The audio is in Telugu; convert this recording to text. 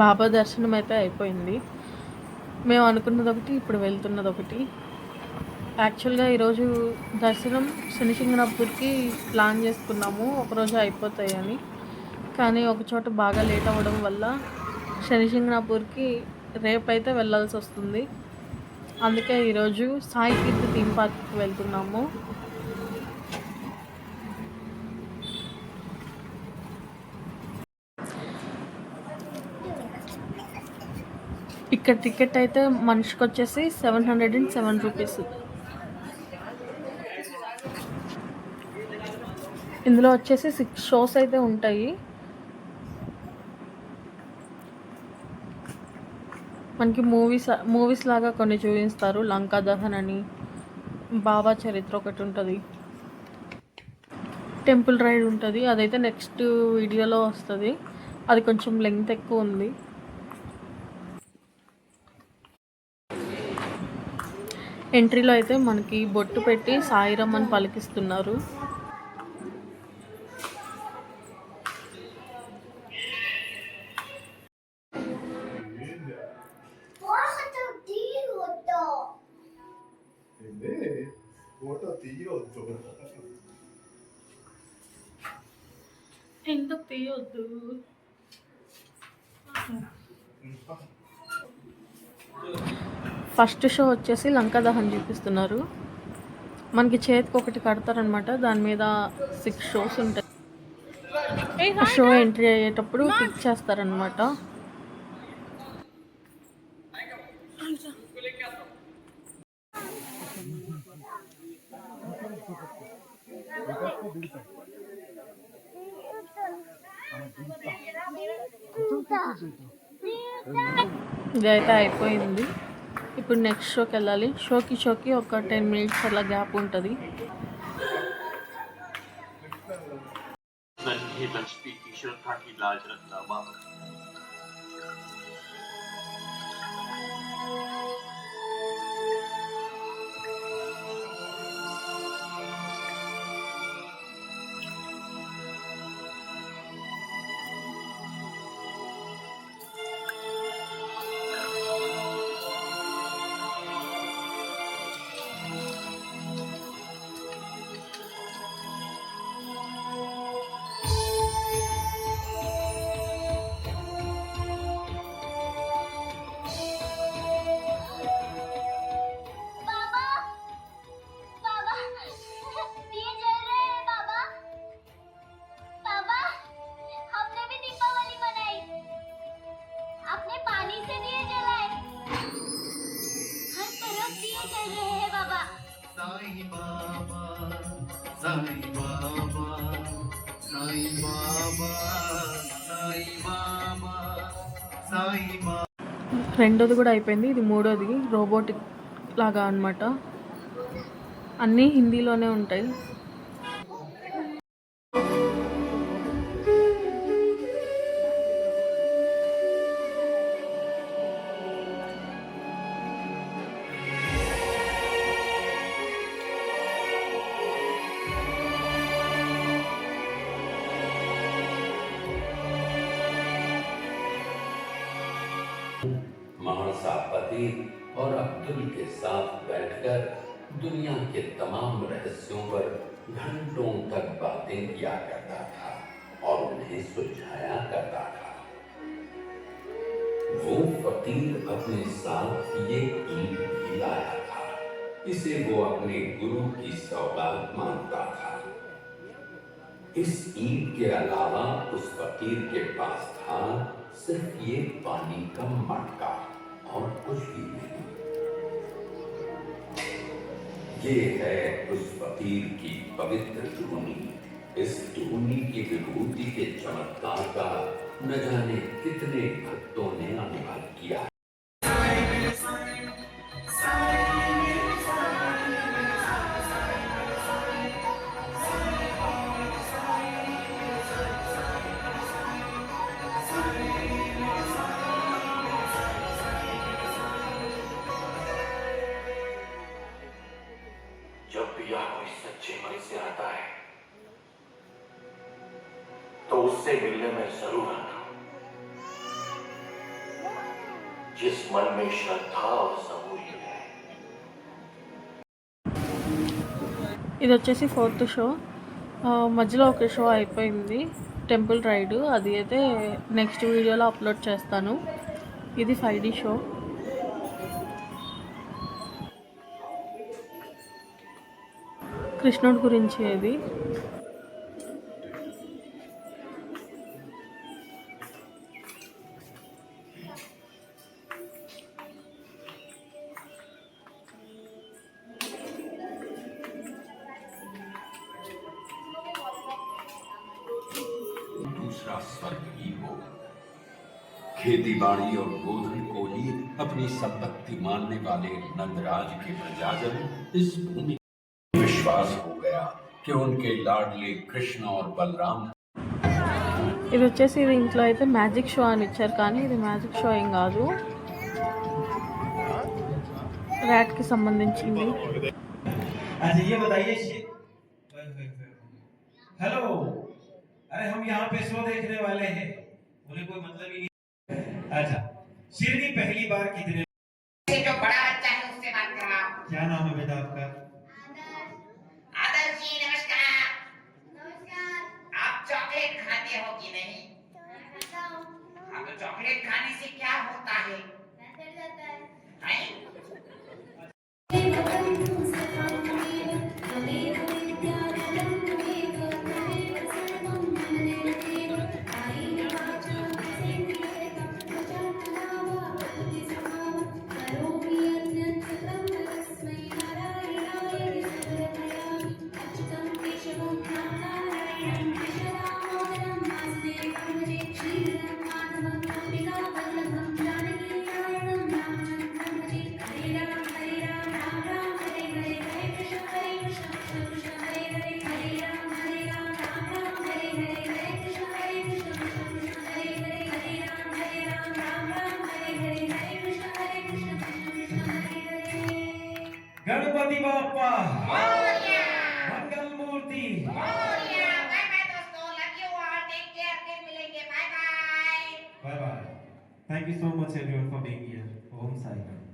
బాబా దర్శనం అయితే అయిపోయింది. మేము అనుకున్నది ఒకటి ఇప్పుడు వెళ్తున్నది ఒకటి. యాక్చువల్గా ఈరోజు దర్శనం శనిసింగనాపూర్కి ప్లాన్ చేసుకున్నాము. ఒకరోజు అయిపోతాయని కానీ ఒక చోట బాగా లేట్ అవ్వడం వల్ల శనిసింగనాపూర్కి రేపైతే వెళ్ళాల్సి వస్తుంది. అందుకే ఈరోజు సాయి కీర్తి థీమ్ పార్క్కి వెళ్తున్నాము. ఇక్కడ టికెట్ అయితే మనిషికి వచ్చేసి seven hundred and seven rupees. ఇందులో వచ్చేసి సిక్స్ షోస్ అయితే ఉంటాయి. మనకి మూవీస్ మూవీస్ లాగా కొన్ని చూపిస్తారు. లంకా దహన్ అని బాబా చరిత్ర ఒకటి ఉంటుంది. టెంపుల్ రైడ్ ఉంటుంది. అదైతే నెక్స్ట్ వీడియోలో వస్తుంది. అది కొంచెం లెంగ్త్ ఎక్కువ ఉంది. ఎంట్రీలో అయితే మనకి బొట్టు పెట్టి సాయిరామ్ అని పలికిస్తున్నారు. ఎందుకు తీయొద్దు? ఫస్ట్ షో వచ్చేసి లంకా దహన్ చూపిస్తున్నారు. మనకి చేతికి ఒకటి కడతారనమాట దాని మీద సిక్స్ షోస్ ఉంటాయి. ఆ షో ఎంట్రీ అయ్యేటప్పుడు పిక్ చేస్తారనమాట ఇదైతే అయిపోయింది. ఇప్పుడు నెక్స్ట్ షోకి వెళ్ళాలి షోకి షోకి ఒక టెన్ మినిట్స్ అలా గ్యాప్ ఉంటుంది సాయి బాబా సాయి బాబా సాయి బాబా రెండోది కూడా అయిపోయింది ఇది మూడోది రోబోటిక్ లాగా అనమాట అన్నీ హిందీలోనే ఉంటాయి. महर्षा और अब्दुल के साथ बैठकर दुनिया के तमाम रहस्यों पर घंटों तक बातें किया करता था और उन्हें सुलझाया करता था। वो फकीर अपने साथ ये ईट भी लाया था। इसे वो अपने गुरु की सौगात मानता था। इस ईद के अलावा उस फकीर के पास था सिर्फ़ ये पानी का मटका। और कुछ भी नहीं। ये है उस फकीर की पवित्र धुनी इस धूनी की विभूति के चमत्कार का न जाने कितने भक्तों ने अनुभव किया। जब भी यहाँ कोई सच्चे मन से आता है तो उससे मिलने में जरूर आना जिस मन में श्रद्धा और सबूरी है ఇది వచ్చేసి ఫోర్త్ షో ఆ, మధ్యలో ఒక షో అయిపోయింది టెంపుల్ రైడ్ అది అయితే నెక్స్ట్ వీడియోలో అప్లోడ్ చేస్తాను ఇది ఫైవ్ డీ షో కృష్ణుడి గురించి ఇది दूसरा स्वर्ग ही हो खेती बाड़ी और गोधन को ही अपनी संपत्ति मानने वाले नंदराज के प्रजाजन इस भूमि में विश्वास हो गया कि उनके लाडले कृष्ण और बलराम ఇది వచ్చేసి ఇది ఇంట్లో అయితే మ్యాజిక్ షో అని ఇచ్చారు కానీ ఇది మ్యాజిక్ షో ఏం కాదు ర్యాట్కి సంబంధించింది अच्छा ये बताइए शे- हेलो अरे हम यहाँ पे शो देखने वाले हैं उन्हें कोई मतलब ही नहीं अच्छा शिरनी पहली बार कितने से जो बड़ा बच्चा है उससे बात कर रहा हूँ क्या नाम है बेटा आपका Senhor, com a Bíblia. Vamos sair.